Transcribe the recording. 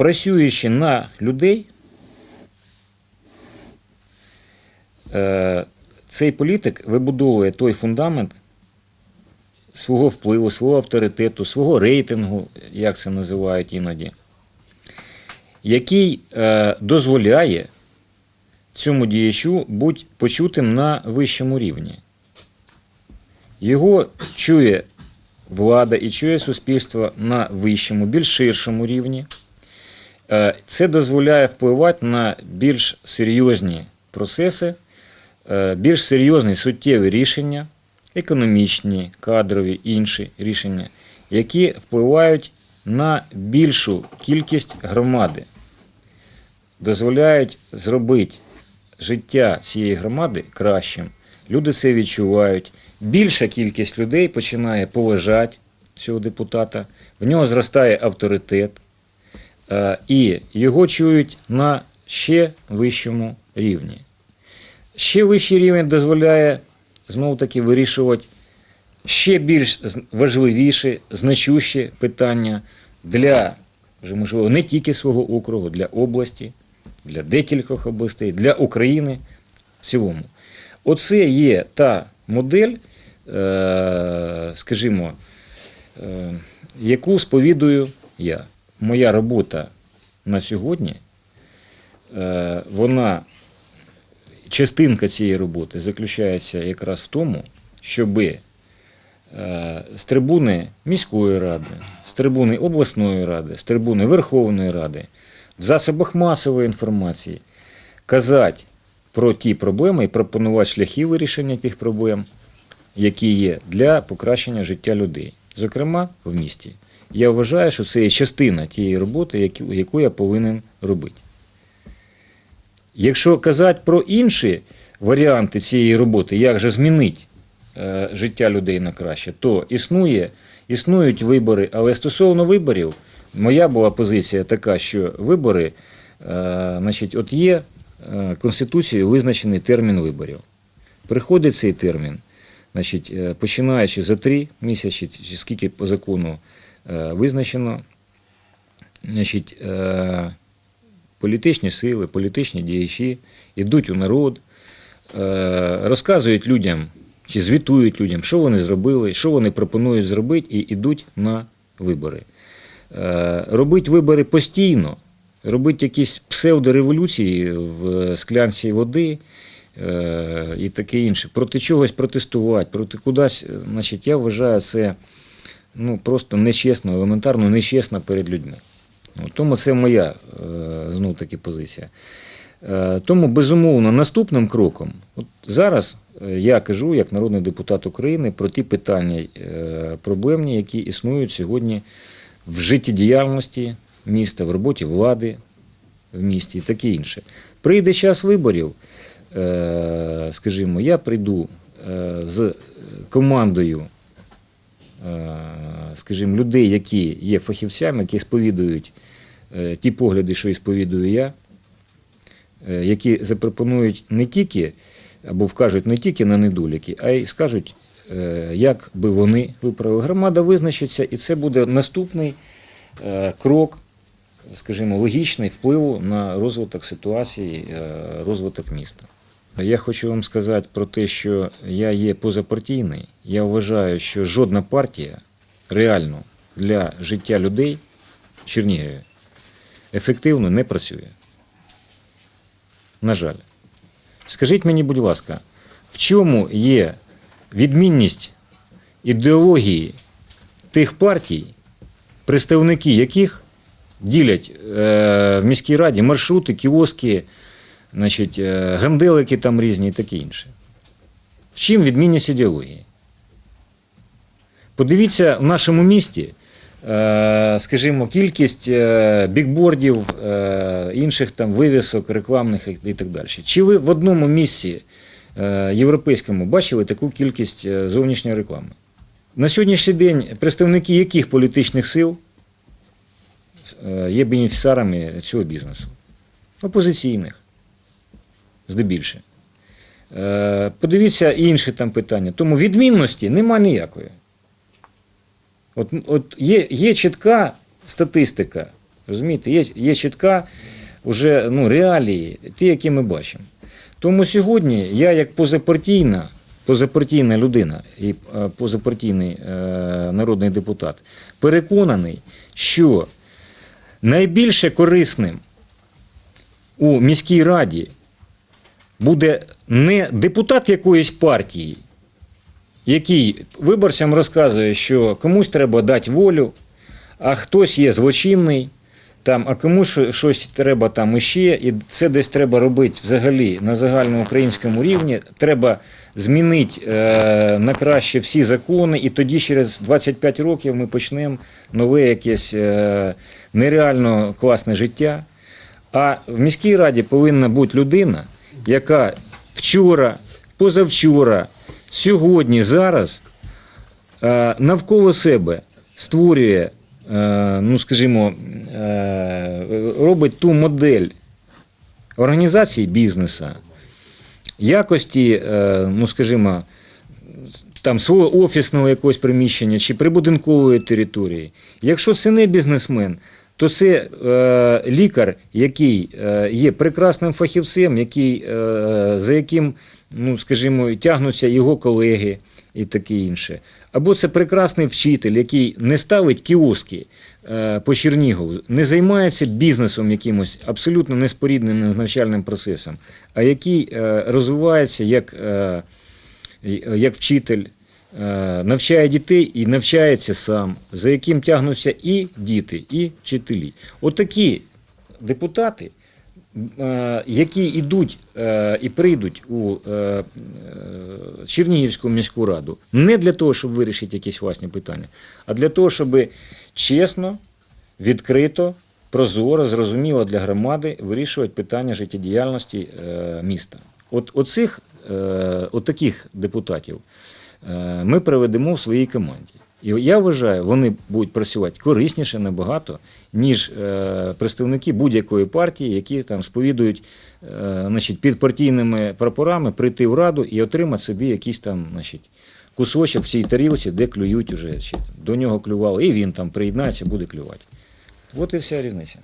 працюючи на людей, е, цей політик вибудовує той фундамент свого впливу, свого авторитету, свого рейтингу, як це називають іноді, який е, дозволяє цьому діячу бути почутим на вищому рівні. Його чує влада і чує суспільство на вищому, більш ширшому рівні. Е, Це дозволяє впливати на більш серйозні процеси, е, більш серйозні суттєві рішення, економічні, кадрові, інші рішення, які впливають на більшу кількість громади, дозволяють зробити життя цієї громади кращим. Люди це відчувають. Більша кількість людей починає поважати цього депутата, в нього зростає авторитет, і його чують на ще вищому рівні. Ще вищий рівень дозволяє знову таки вирішувати ще більш важливіші, значущі питання для вже можливо не тільки свого округу, для області, для декількох областей, для України в цілому. Оце є та модель, е, скажімо, е, яку сповідую я. Моя робота на сьогодні, е, вона, частинка цієї роботи заключається якраз в тому, щоби е, з трибуни міської ради, з трибуни обласної ради, з трибуни Верховної Ради, в засобах масової інформації казати про ті проблеми і пропонувати шляхи вирішення тих проблем, які є для покращення життя людей, зокрема в місті. Я вважаю, що це є частина тієї роботи, яку- я повинен робити. Якщо казати про інші варіанти цієї роботи, як же змінити е, життя людей на краще, то існує, існують вибори, але стосовно виборів, моя була позиція така, що вибори, е, значить, от є е, Конституцією визначений термін виборів. Приходить цей термін, значить, починаючи за три місяці, чи скільки по закону визначено, значить, е, політичні сили, політичні діячі йдуть у народ, е, розказують людям чи звітують людям, що вони зробили, що вони пропонують зробити, і йдуть на вибори. Е, Робить вибори постійно, робить якісь псевдореволюції в склянці води е, і таке інше. Проти чогось протестувати, проти кудись, е, значить, я вважаю це ну, просто нечесно, елементарно нечесно перед людьми. Тому це моя знов таки позиція. Е, Тому, безумовно, наступним кроком, от зараз е, я кажу як народний депутат України про ті питання е, проблемні, які існують сьогодні в життєдіяльності міста, в роботі влади в місті і таке інше. Прийде час виборів, е, скажімо, я прийду е, з командою е, скажімо, людей, які є фахівцями, які сповідують е, ті погляди, що і сповідую я, е, які запропонують не тільки або вкажуть не тільки на недоліки, а й скажуть, е, як би вони виправили. Громада визначиться, і це буде наступний е, крок, скажімо, логічний впливу на розвиток ситуації, е, розвиток міста. Я хочу вам сказати про те, що я є позапартійний. Я вважаю, що жодна партія реально для життя людей Чернігові ефективно не працює. На жаль. Скажіть мені, будь ласка, в чому є відмінність ідеології тих партій, представники яких ділять е, в міській раді маршрути, кіоски, значить, е, ганделики там різні і таке інше. В чим відмінність ідеології? Подивіться в нашому місті, е, скажімо, кількість е, бікбордів, інших там вивісок, рекламних і так далі. Чи ви в одному місці європейському бачили таку кількість зовнішньої реклами? На сьогоднішній день представники яких політичних сил є бенефіціарами цього бізнесу? Опозиційних, здебільше. Е, Подивіться інші там питання. Тому відмінності нема ніякої. От, от є, є чітка статистика Розумієте, є, є чітка вже ну, реалії, ті, які ми бачимо. Тому сьогодні я як позапартійна, позапартійна людина і е, позапартійний е, народний депутат переконаний, що найбільше корисним у міській раді буде не депутат якоїсь партії, який виборцям розказує, що комусь треба дати волю, а хтось є злочинний, там, а комусь щось треба там іще, і це десь треба робити взагалі на загальноукраїнському рівні. Треба змінити е, на краще всі закони, і тоді через 25 років ми почнемо нове якесь е, нереально класне життя. А в міській раді повинна бути людина, яка вчора, позавчора, сьогодні, зараз е, навколо себе створює, е, ну скажімо, е, робить ту модель організації бізнесу, якості, ну скажімо, там свого офісного якогось приміщення чи прибудинкової території. Якщо це не бізнесмен, то це е, лікар, який е, є прекрасним фахівцем, який, е, за яким, ну, скажімо, тягнуться його колеги і таке інше. Або це прекрасний вчитель, який не ставить кіоски е, по Чернігову, не займається бізнесом якимось абсолютно неспорідненим з навчальним процесом, а який е, розвивається як, е, як вчитель, е, навчає дітей і навчається сам, за яким тягнуться і діти, і вчителі. Отакі депутати, е, які йдуть е, і прийдуть у е, е, Чернігівську міську раду не для того, щоб вирішити якісь власні питання, а для того, щоб чесно, відкрито, прозоро, зрозуміло для громади вирішувати питання життєдіяльності е, міста. От оцих, е, от таких депутатів е, ми приведемо в своїй команді. І я вважаю, вони будуть працювати корисніше набагато, ніж е, представники будь-якої партії, які там сповідують е, значить, під партійними прапорами прийти в раду і отримати собі якийсь там значить, кусочок в цій тарілці, де клюють уже. До нього клювали, і він там приєднається, буде клювати. От і вся різниця.